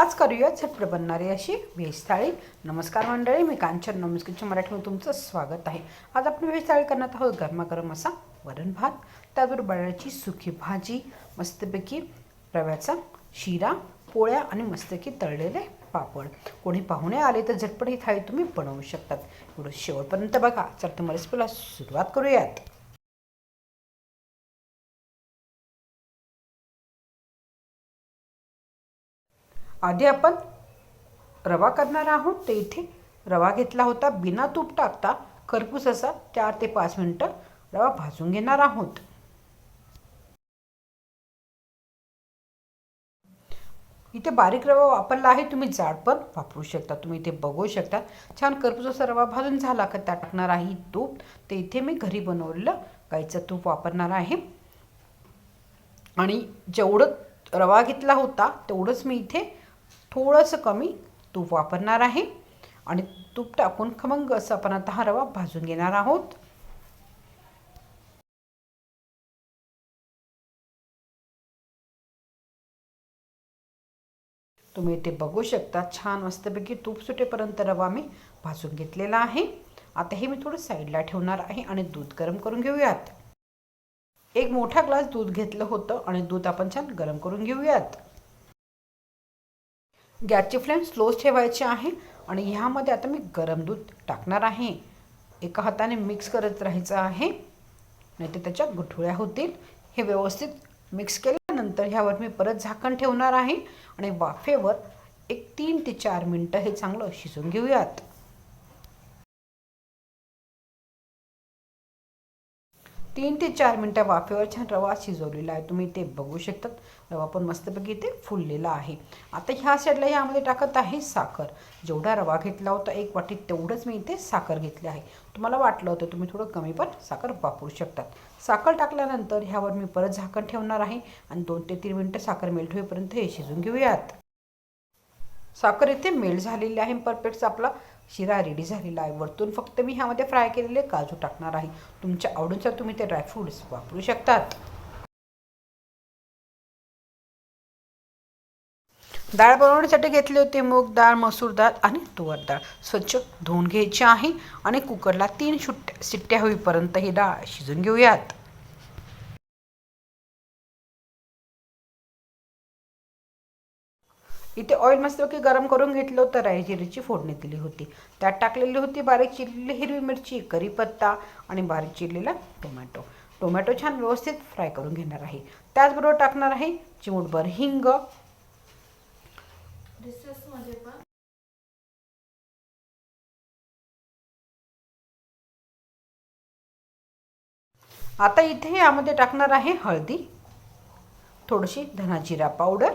आज करूया झटपट बनणारी अशी व्हेज थाळी नमस्कार मंडळी मी कांचन नॉमिस किचन मराठीमध्ये तुमचं स्वागत आहे. आज आपण व्हेज थाळी करण्यात आहोत गरमागरम असा वरण भात त्याबरोबर बळाची सुकी भाजी मस्तपैकी रव्याचा शिरा पोळ्या आणि मस्तपैकी तळलेले पापड. कोणी पाहुणे आले तर झटपट ही थाळी तुम्ही बनवू शकतात. एवढं शेवटपर्यंत बघा. चल तुम्हाला रेसिपीला सुरुवात करूयात. आधी आपण रवा करणार आहोत. ते इथे रवा घेतला होता. बिना तूप टाकता खरपूस असा चार ते पाच मिनटं रवा भाजून घेणार आहोत. इथे बारीक रवा वापरला आहे. तुम्ही जाड पण वापरू शकता. तुम्ही इथे बघू शकता. छान करपूस असा रवा भाजून झाला का त्या टाकणार आहे तूप. ते इथे मी घरी बनवलेलं गाईचं तूप वापरणार आहे. आणि जेवढं रवा घेतला होता तेवढंच मी इथे थोडंसं कमी तूप वापरणार आहे. आणि तूप टाकून खमंग असं आपण आता हा रवा भाजून घेणार आहोत. तुम्ही इथे बघू शकता छान मस्तपैकी तूप सुटेपर्यंत रवा मी भाजून घेतलेला आहे. आता हे मी थोडं साईडला ठेवणार आहे आणि दूध गरम करून घेऊयात. एक मोठा ग्लास दूध घेतलं होतं आणि दूध आपण छान गरम करून घेऊयात. गॅसची फ्लेम स्लोच ठेवायची आहे आणि ह्यामध्ये आता मी गरम दूध टाकणार आहे. एका हाताने मिक्स करत राहायचं आहे. नाही तर त्याच्या गुठळ्या होतील. हे व्यवस्थित मिक्स केल्यानंतर ह्यावर मी परत झाकण ठेवणार आहे आणि वाफेवर एक तीन ते चार मिनटं हे चांगलं शिजून घेऊयात. तीन ते चार मिनटं वाफेवर छान रवा शिजवलेला आहे. तुम्ही ते बघू शकतात. रवा पण मस्तपैकी इथे फुललेला आहे. आता ह्या साईडला ह्यामध्ये टाकत आहे साखर. जेवढा रवा घेतला होता एक वाटी तेवढंच मी इथे साखर घेतली आहे. तुम्हाला वाटलं होतं तुम्ही थोडं कमी पण साखर वापरू शकतात. साखर टाकल्यानंतर ह्यावर मी परत झाकण ठेवणार आहे आणि दोन ते तीन मिनटं साखर मेल्ट होईपर्यंत हे शिजून घेऊयात. साखर इथे मेल्ट झालेली आहे. परफेक्ट आपला शिरा रेडी झालेला आहे. वरतून फक्त मी ह्यामध्ये फ्राय केलेले काजू टाकणार आहे. तुमच्या आवडीनुसार तुम्ही ते ड्रायफ्रूट्स वापरू शकतात. डाळ बनवण्यासाठी घेतले होते मूग डाळ मसूर डाळ आणि तुवर डाळ स्वच्छ धुवून घ्यायची आहे आणि कुकरला तीन शुट्ट्या शिट्ट्या होईपर्यंत ही डाळ शिजून घेऊयात. इथे ऑइल मस्तपैकी गरम करून घेतलं होतं जिरीची फोडणी दिली होती. त्यात टाकलेली होती बारीक चिरलेली हिरवी मिरची करीपत्ता आणि बारीक चिरलेला टोमॅटो टोमॅटो छान व्यवस्थित फ्राय करून घेणार आहे. त्याचबरोबर टाकणार आहे चिमूटभर हिंग. आता इथे यामध्ये टाकणार आहे हळदी. थोडीशी धना जिरा पावडर.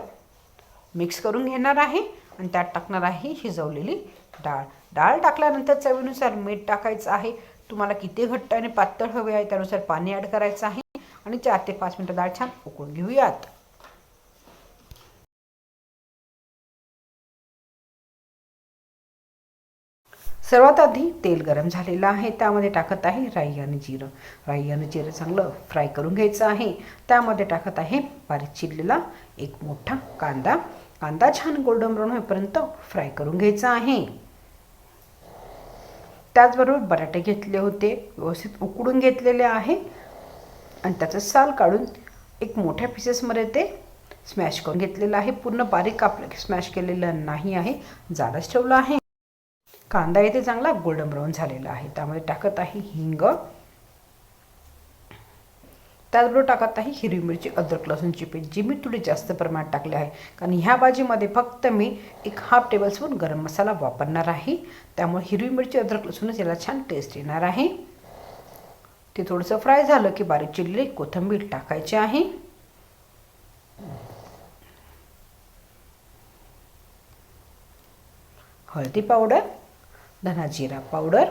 मिक्स करून घेणार आहे आणि त्यात टाकणार आहे शिजवलेली डाळ. डाळ टाकल्यानंतर चवीनुसार मीठ टाकायचं आहे. तुम्हाला किती घट्ट आणि पातळ हवे आहे त्यानुसार पाणी ॲड करायचं आहे. आणि चार ते पाच मिनटं डाळ छान उकळून घेऊयात. सर्वात आधी तेल गरम झालेलं आहे. त्यामध्ये टाकत आहे राई आणि जिरं. राई आणि जिरं चांगलं फ्राय करून घ्यायचं आहे. त्यामध्ये टाकत आहे बारीक चिरलेला एक मोठा कांदा. कांदा छान गोल्डन ब्राऊन होईपर्यंत फ्राय करून घ्यायचा आहे. त्याचबरोबर बटाटे घेतले होते व्यवस्थित उकडून घेतलेले आहे. आणि त्याचं साल काढून एक मोठ्या पीसेसमध्ये ते स्मॅश करून घेतलेलं आहे. पूर्ण बारीक कापलं स्मॅश केलेलं नाही आहे. जाडच ठेवलं आहे. कांदा इथे चांगला गोल्डन ब्राऊन झालेला आहे. त्यामध्ये टाकत आहे हिंग. त्याचबरोबर टाकत आहे हिरवी मिरची अद्रक लसूणची पेस्ट जी मी थोडी जास्त प्रमाणात टाकले आहे. कारण ह्या भाजीमध्ये फक्त मी एक हाफ टेबलस्पून गरम मसाला वापरणार आहे. त्यामुळे हिरवी मिरची अद्रक लसूणच याला छान टेस्ट येणार आहे. ते थोडंसं फ्राय झालं की बारीक चिरलेली कोथिंबीर टाकायची आहे. हळदी पावडर धना जिरा पावडर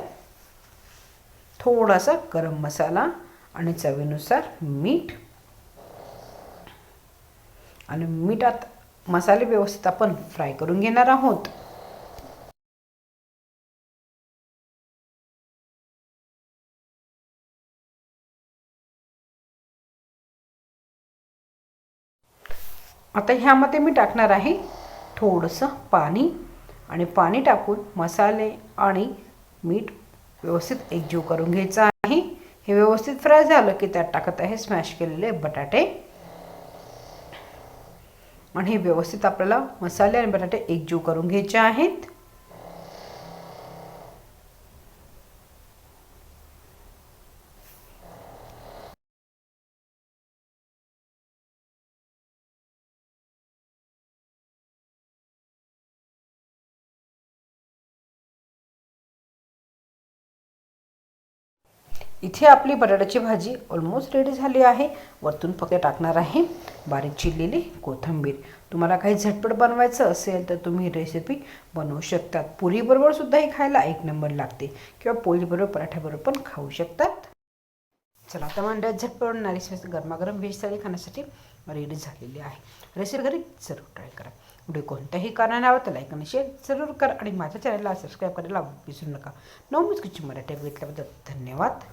थोडासा गरम मसाला आणि चवीनुसार मीठ. आणि मीठात मसाले व्यवस्थित आपण फ्राय करून घेणार आहोत. आता ह्यामध्ये मी टाकणार आहे थोडंसं पाणी आणि पाणी टाकून मसाले आणि मीठ व्यवस्थित एकजीव करून घ्यायचं आहे. हे व्यवस्थित फ्राय झालं की त्यात टाकत आहे स्मॅश केलेले बटाटे. आणि हे व्यवस्थित आपल्याला मसाले आणि बटाटे एकजीव करून घ्यायचे आहेत. इथे आपली बटाट्याची भाजी ऑलमोस्ट रेडी झाली आहे. वरतून फक्त टाकणार आहे बारीक चिरलेली कोथिंबीर. तुम्हाला काही झटपट बनवायचं असेल तर तुम्ही रेसिपी बनवू शकतात. पुरीबरोबर सुद्धा ही खायला एक नंबर लागते. किंवा पोळीबरोबर पराठ्याबरोबर पण खाऊ शकतात. चला आता मंडळात झटपट बनणारी गरमागरम व्हेज थाळी खाण्यासाठी रेडी झालेली आहे. रेसिपी घरी जरूर ट्राय करा. व्हिडिओ कोणत्याही कारणाने आवडतं लाईक आणि शेअर जरूर करा. आणि माझ्या चॅनलला सबस्क्राईब करायला विसरू नका. नवमीच किचन मराठी बघितल्याबद्दल धन्यवाद.